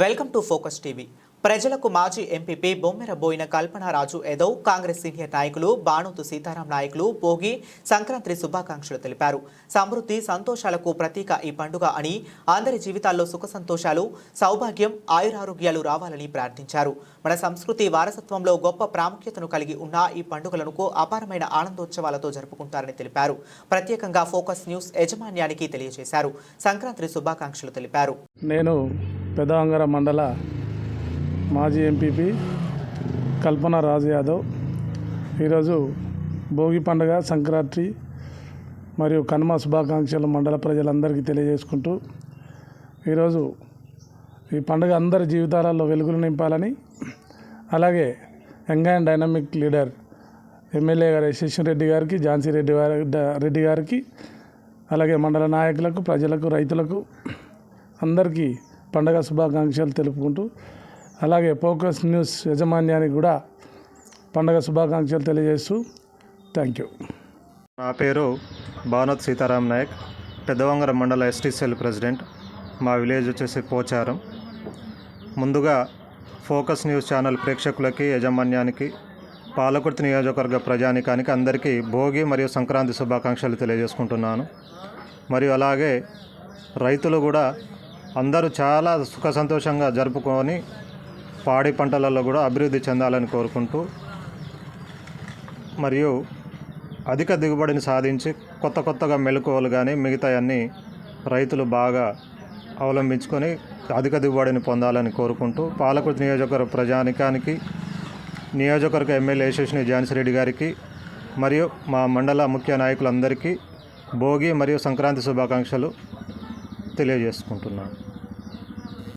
Welcome to focus TV. ప్రజలకు మాజీ MPP Bommera Boina Kalpanaraju Yadav Congress senior నాయకులు బాణోతు సీతారాం నాయకులు భోగి సంక్రాంతి శుభాకాంక్షలు తెలిపారు. సమృద్ధి సంతోషాలకు ప్రతీక ఈ పండుగ అని అందరి జీవితాల్లో సుఖ సంతోషాలు సౌభాగ్యం ఆయురారోగ్యాలు రావాలని ప్రార్థించారు. మన సంస్కృతి వారసత్వంలో గొప్ప ప్రాముఖ్యతను కలిగి ఉన్న ఈ పండుగలను అపారమైన ఆనందోత్సవాలతో జరుపుకుంటారని తెలిపారు. ప్రత్యేకంగా ఫోకస్ న్యూస్ యాజమాన్యానికి తెలియజేశారు. సంక్రాంతి శుభాకాంక్షలు తెలిపారు. నేను పెదవంగర మండల మాజీ ఎంపీపీ కల్పన రాజు యాదవ్. ఈరోజు భోగి పండుగ సంక్రాంతి మరియు కనుమ శుభాకాంక్షలు మండల ప్రజలందరికీ తెలియజేసుకుంటూ ఈరోజు ఈ పండుగ అందరి జీవితాలలో వెలుగులు నింపాలని అలాగే young and dynamic leader MLA గారు యశస్వి రెడ్డి గారికి ఝాన్సీ రెడ్డి గారి రెడ్డి గారికి అలాగే మండల నాయకులకు ప్రజలకు రైతులకు అందరికీ పండగ శుభాకాంక్షలు తెలుపుకుంటూ అలాగే ఫోకస్ న్యూస్ యాజమాన్యానికి కూడా పండగ శుభాకాంక్షలు తెలియజేస్తూ థ్యాంక్ యూ. నా పేరు భానత్ సీతారాం నాయక్ పెద్దవంగర మండల ఎస్టీ సెల్ ప్రెసిడెంట్ మా విలేజ్ వచ్చేసి పోచారం. ముందుగా ఫోకస్ న్యూస్ ఛానల్ ప్రేక్షకులకి యాజమాన్యానికి పాలకుర్తి నియోజకవర్గ ప్రజానికానికి అందరికీ భోగి మరియు సంక్రాంతి శుభాకాంక్షలు తెలియజేసుకుంటున్నాను. మరియు అలాగే రైతులు కూడా అందరూ చాలా సుఖ సంతోషంగా జరుపుకొని పాడి పంటలలో కూడా అభివృద్ధి చెందాలని కోరుకుంటూ మరియు అధిక దిగుబడిని సాధించి కొత్త కొత్తగా మెలకువలు కానీ మిగతాయన్నీ రైతులు బాగా అవలంబించుకొని అధిక దిగుబడిని పొందాలని కోరుకుంటూ పాలకుర్తి నియోజకవర్గ ప్రజానికానికి నియోజకవర్గ ఎమ్మెల్యే యశస్విని ఝాన్సీ రెడ్డి గారికి మరియు మా మండల ముఖ్య నాయకులందరికీ భోగి మరియు సంక్రాంతి శుభాకాంక్షలు తెలియజేసుకుంటున్నాను.